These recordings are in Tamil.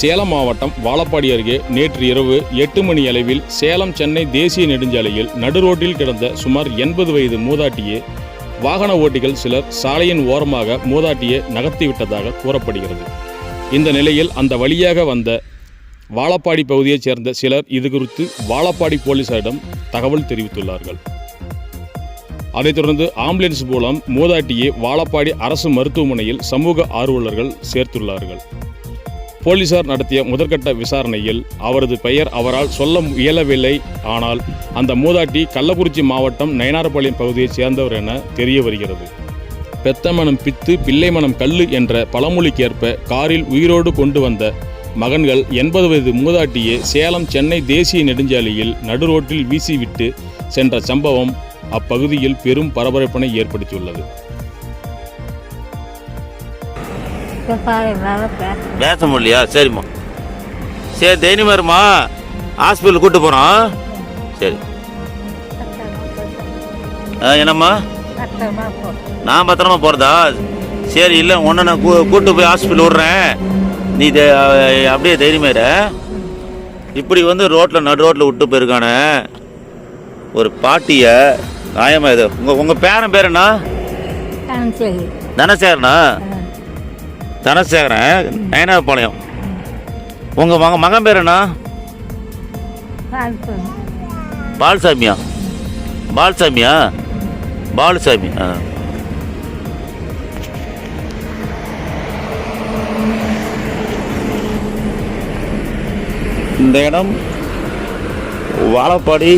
சேலம் மாவட்டம் வாழப்பாடி அருகே நேற்று இரவு எட்டு மணி அளவில் சேலம் சென்னை தேசிய நெடுஞ்சாலையில் நடுரோட்டில் கிடந்த சுமார் எண்பது வயது மூதாட்டியை வாகன ஓட்டிகள் சிலர் சாலையின் ஓரமாக மூதாட்டியை நகர்த்திவிட்டதாக கூறப்படுகிறது. இந்த நிலையில் அந்த வழியாக வந்த வாழப்பாடி பகுதியைச் சேர்ந்த சிலர் இது குறித்து வாழப்பாடி போலீசாரிடம் தகவல் தெரிவித்துள்ளார்கள். அதைத் தொடர்ந்து ஆம்புலன்ஸ் மூலம் மூதாட்டியை வாழப்பாடி அரசு மருத்துவமனையில் சமூக ஆர்வலர்கள் சேர்த்துள்ளார்கள். போலீசார் நடத்திய முதற்கட்ட விசாரணையில் அவரது பெயர் அவரால் சொல்ல இயலவில்லை. ஆனால் அந்த மூதாட்டி கள்ளக்குறிச்சி மாவட்டம் நயனார்பாளையம் பகுதியைச் சேர்ந்தவர் என தெரிய வருகிறது. பெத்தமனம் பித்து பிள்ளை மனம் கல்லு என்ற பழமொழிக்கேற்ப காரில் உயிரோடு கொண்டு வந்த மகன்கள் எண்பது வயது மூதாட்டியை சேலம் சென்னை தேசிய நெடுஞ்சாலையில் நடுரோட்டில் வீசிவிட்டு சென்ற சம்பவம் அப்பகுதியில் பெரும் பரபரப்பினை ஏற்படுத்தியுள்ளது. பேச முடியலையா? சரிம்மா. சரி தைரியமா இருமா. ஹாஸ்பிட்டல் கூட்டு போகிறோம் சரி. ஆ, என்னம்மா? நான் பத்திரமா போகிறதா சரி இல்லை உன்னை நான் கூட்டு போய் ஹாஸ்பிட்டல் விட்றேன். நீ அப்படியே தைரியமா இரு. இப்படி வந்து ரோட்டில் நடு ரோட்டில் விட்டு போயிருக்கானே. ஒரு பாட்டியை நியாயமா இது. உங்கள் உங்கள் பேரன் பேர் என்ன? சரி தனசேகரன் தனசேகரன் நயனாபாளையம் உங்கள் மக மகன் பேர் என்ன? பாலசாமியா பால்சாமியா? பால்சாமியா? பாலுசாமி ஆ. இந்த இடம் வாழப்பாடி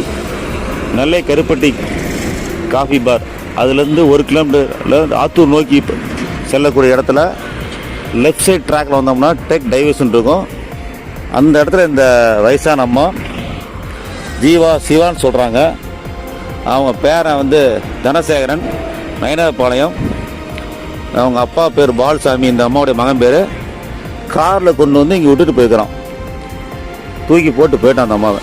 நெல்லை கருப்பட்டி காஃபி பார். அதுலேருந்து ஒரு கிலோமீட்டரில் ஆத்தூர் நோக்கி செல்லக்கூடிய இடத்துல லெஃப்ட் சைட் ட்ராக்ல வந்தோம்னா டெக் டைவர்ஷன் இருக்கும். அந்த இடத்துல இந்த வயசான அம்மா ஜீவா சிவான்னு சொல்கிறாங்க அவங்க பேரன் வந்து தனசேகரன் நயனாபாளையம். அவங்க அப்பா பேர் பால்சாமி இந்த அம்மாவுடைய மகன் பேர். காரில் கொண்டு வந்து இங்கே விட்டுட்டு போயிருக்கிறான். தூக்கி போட்டு போயிட்டான் அந்த அம்மாவை.